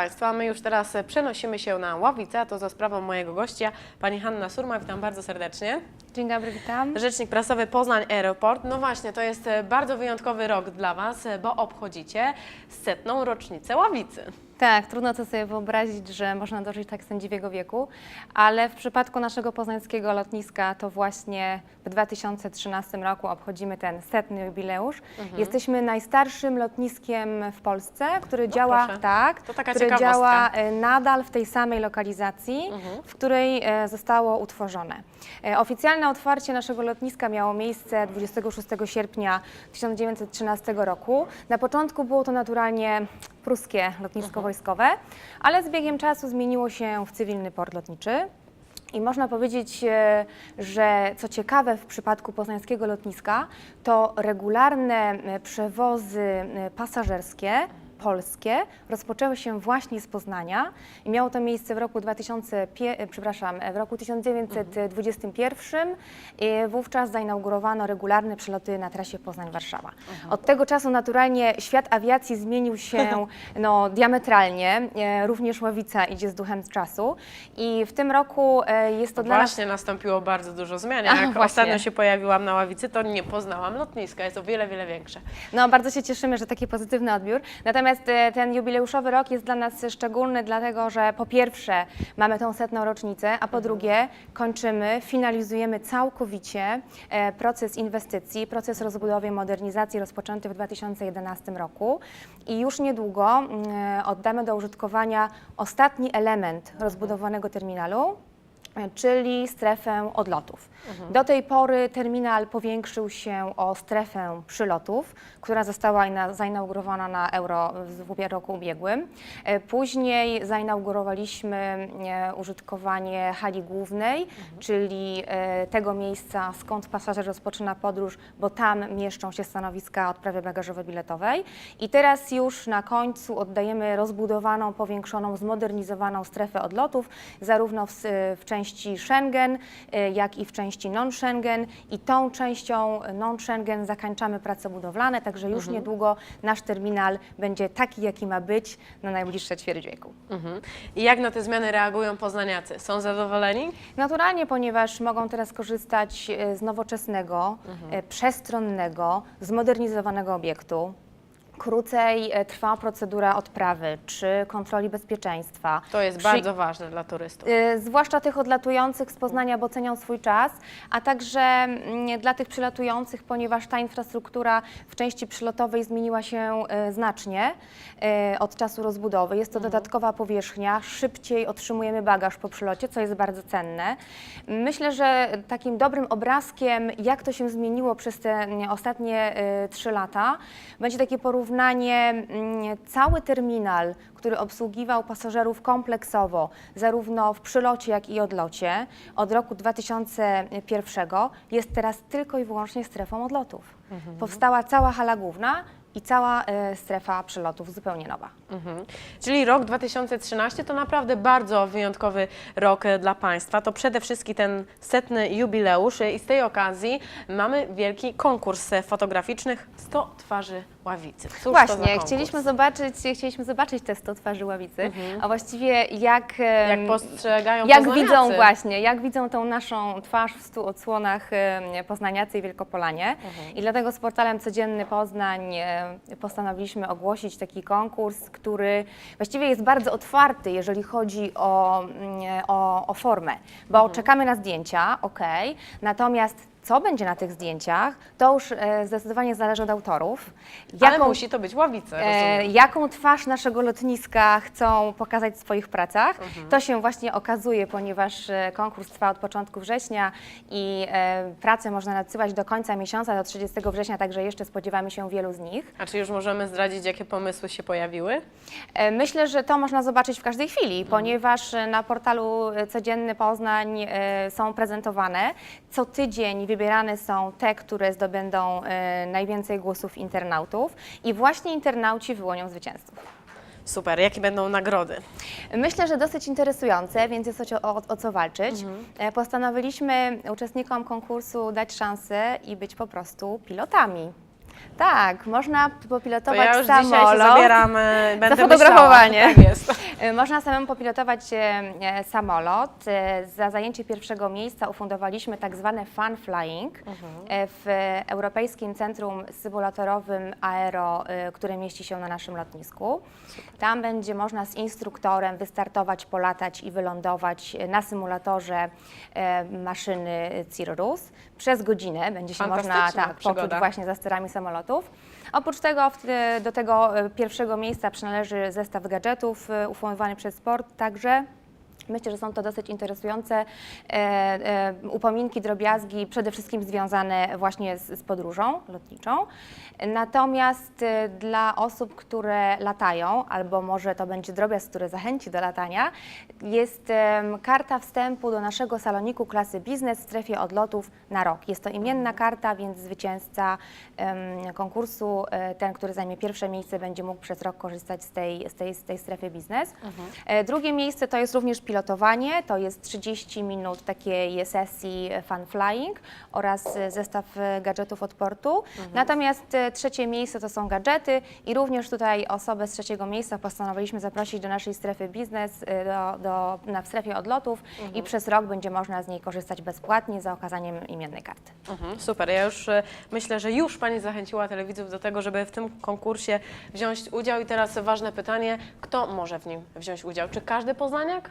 Państwa, my już teraz przenosimy się na Ławicę, a to za sprawą mojego gościa, pani Hanna Surma. Witam bardzo serdecznie. Dzień dobry, witam. Rzecznik prasowy Poznań Aeroport. No właśnie, to jest bardzo wyjątkowy rok dla Was, bo obchodzicie setną rocznicę Ławicy. Tak, trudno to sobie wyobrazić, że można dożyć tak sędziwego wieku, ale w przypadku naszego poznańskiego lotniska to właśnie w 2013 roku obchodzimy ten setny jubileusz. Jesteśmy najstarszym lotniskiem w Polsce, który działa Mhm. proszę. tak, To taka który działa e, nadal w tej samej lokalizacji, w której e, zostało utworzone. E, Oficjalne otwarcie naszego lotniska miało miejsce 26 sierpnia 1913 roku. Na początku było to naturalnie pruskie lotnisko wojskowe, ale z biegiem czasu zmieniło się w cywilny port lotniczy. I można powiedzieć, e, że co ciekawe w przypadku poznańskiego lotniska, to regularne e, przewozy e, pasażerskie polskie rozpoczęły się właśnie z Poznania i miało to miejsce w roku 2000, pie- e, przepraszam, w roku 1921 i wówczas zainaugurowano regularne przeloty na trasie Poznań-Warszawa. Od tego czasu naturalnie świat awiacji zmienił się no, diametralnie, e, również Ławica idzie z duchem czasu i w tym roku e, jest to dla nas Właśnie nastąpiło bardzo dużo zmian. Jak ostatnio się pojawiłam na Ławicy, to nie poznałam lotniska. Jest o wiele, wiele większe. No, bardzo się cieszymy, że taki pozytywny odbiór. Natomiast e, ten jubileuszowy rok jest dla nas szczególny, dlatego że po pierwsze mamy tą setną rocznicę, a po drugie kończymy, finalizujemy całkowicie e, proces inwestycji, proces rozbudowy i modernizacji rozpoczęty w 2011 roku. I już niedługo mm, e, oddamy do użytkowania ostatni element rozbudowanego terminalu, czyli strefę odlotów. Do tej pory terminal powiększył się o strefę przylotów, która została ina- zainaugurowana na Euro w roku ubiegłym. E, Później zainaugurowaliśmy e, użytkowanie hali głównej, czyli e, tego miejsca, skąd pasażer rozpoczyna podróż, bo tam mieszczą się stanowiska odprawy bagażowo-biletowej. I teraz już na końcu oddajemy rozbudowaną, powiększoną, zmodernizowaną strefę odlotów, zarówno w, w części Schengen, e, jak i w części non-Schengen. I tą częścią non-Schengen zakończamy prace budowlane, także już niedługo nasz terminal będzie taki, jaki ma być na najbliższe ćwierć wieku. Mhm. I jak na te zmiany reagują poznaniacy? Są zadowoleni? Naturalnie, ponieważ mogą teraz korzystać e, z nowoczesnego, Mhm. e, przestronnego, zmodernizowanego obiektu. Krócej e, trwa procedura odprawy czy kontroli bezpieczeństwa. To jest Przy- bardzo ważne dla turystów. Y, zwłaszcza tych odlatujących z Poznania, bo cenią swój czas, a także mm, dla tych przylatujących, ponieważ ta infrastruktura w części przylotowej zmieniła się y, znacznie y, od czasu rozbudowy. Jest to dodatkowa powierzchnia, szybciej otrzymujemy bagaż po przylocie, co jest bardzo cenne. Myślę, że takim dobrym obrazkiem, jak to się zmieniło przez te mm, ostatnie trzy lata, będzie takie porównanie mm, cały terminal, który obsługiwał pasażerów kompleksowo, zarówno w przylocie, jak i odlocie, od roku 2001 jest teraz tylko i wyłącznie strefą odlotów. Powstała cała hala główna i cała e, strefa przylotów zupełnie nowa. Mhm. Czyli rok 2013 to naprawdę bardzo wyjątkowy rok e, dla Państwa. To przede wszystkim ten setny jubileusz e, i z tej okazji mamy wielki konkurs fotograficznych 100 twarzy Ławicy. Cóż Właśnie, chcieliśmy zobaczyć, chcieliśmy zobaczyć te 100 twarzy ławicy, a właściwie jak, Jak postrzegają jak poznaniacy. widzą właśnie, jak widzą tą naszą twarz w stu odsłonach Poznaniacy i Wielkopolanie. Mhm. I dlatego z portalem Codzienny Poznań postanowiliśmy ogłosić taki konkurs, który właściwie jest bardzo otwarty, jeżeli chodzi o, mm, o, o formę, bo Mhm. czekamy na zdjęcia, ok, natomiast co będzie na tych zdjęciach, to już e, zdecydowanie zależy od autorów. Ale musi to być Ławice, E, rozumiem. jaką twarz naszego lotniska chcą pokazać w swoich pracach. Mhm. To się właśnie okazuje, ponieważ e, konkurs trwa od początku września i e, prace można nadsyłać do końca miesiąca, do 30 września, także jeszcze spodziewamy się wielu z nich. A czy już możemy zdradzić, jakie pomysły się pojawiły? E, Myślę, że to można zobaczyć w każdej chwili, Mhm. ponieważ e, na portalu e, Codzienny Poznań e, są prezentowane. Co tydzień wybierane są te, które zdobędą e, najwięcej głosów internautów i właśnie internauci wyłonią zwycięzców. Super, jakie będą nagrody? Myślę, że dosyć interesujące, więc jest o, co- o, o co walczyć. E, Postanowiliśmy uczestnikom konkursu dać szansę i być po prostu pilotami. Tak, można To popilotować ja już dzisiaj się samolot. zabieram, e, będę fotografowanie. myślała. Tak jest. Y, Można samemu popilotować e, e, samolot. E, Za zajęcie pierwszego miejsca ufundowaliśmy tak zwane fun flying e, w Europejskim Centrum Symulatorowym Aero, e, które mieści się na naszym lotnisku. Tam będzie można z instruktorem wystartować, polatać i wylądować na symulatorze e, maszyny Cirrus. Przez godzinę będzie się można tak, poczuć właśnie za sterami samolotów. Oprócz tego do tego e, pierwszego miejsca przynależy zestaw gadżetów e, ufundowany przez sport, także myślę, że są to dosyć interesujące e, e, upominki, drobiazgi, przede wszystkim związane właśnie z, z podróżą lotniczą. Natomiast e, dla osób, które latają, albo może to będzie drobiazg, który zachęci do latania, jest karta wstępu do naszego saloniku klasy biznes w strefie odlotów na rok. Jest to imienna karta, więc zwycięzca konkursu, ten, który zajmie pierwsze miejsce, będzie mógł przez rok korzystać z tej, z tej, z tej strefy biznes. E, Drugie miejsce to jest również pilotowanie, to jest 30 minut takiej sesji fun flying oraz zestaw gadżetów od portu. Natomiast e, trzecie miejsce to są gadżety i również tutaj osobę z trzeciego miejsca postanowiliśmy zaprosić do naszej strefy biznes, e, do, do, na w strefie odlotów i przez rok będzie można z niej korzystać bezpłatnie za okazaniem imiennej karty. Mhm, super. Ja już e, myślę, że już Pani zachęciła telewidzów do tego, żeby w tym konkursie wziąć udział. I teraz ważne pytanie, kto może w nim wziąć udział? Czy każdy poznaniak?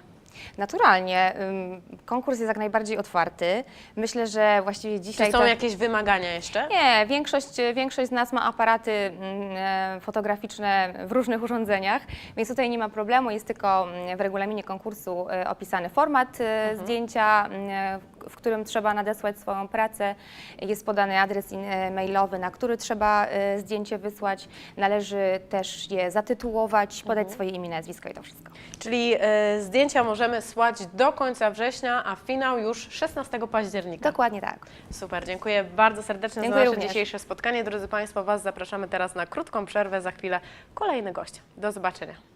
Naturalnie, ym, konkurs jest jak najbardziej otwarty. Myślę, że właściwie Czy dzisiaj... są tak- jakieś wymagania jeszcze? Nie, większość, większość z nas ma aparaty mm, e, fotograficzne w różnych urządzeniach, więc tutaj nie ma problemu. Jest tylko mm, w regulaminie konkursu e, opisany format e, zdjęcia, mm, w którym trzeba nadesłać swoją pracę. Jest podany adres in- e, mailowy, na który trzeba e, zdjęcie wysłać. Należy też je zatytułować, podać swoje imię, nazwisko i to wszystko. Czyli e, zdjęcia możemy słać do końca września, a finał już 16 października. Dokładnie tak. Super, dziękuję bardzo serdecznie Dziękuję za nasze również. dzisiejsze spotkanie. Drodzy Państwo, Was zapraszamy teraz na krótką przerwę. Za chwilę kolejny gość. Do zobaczenia.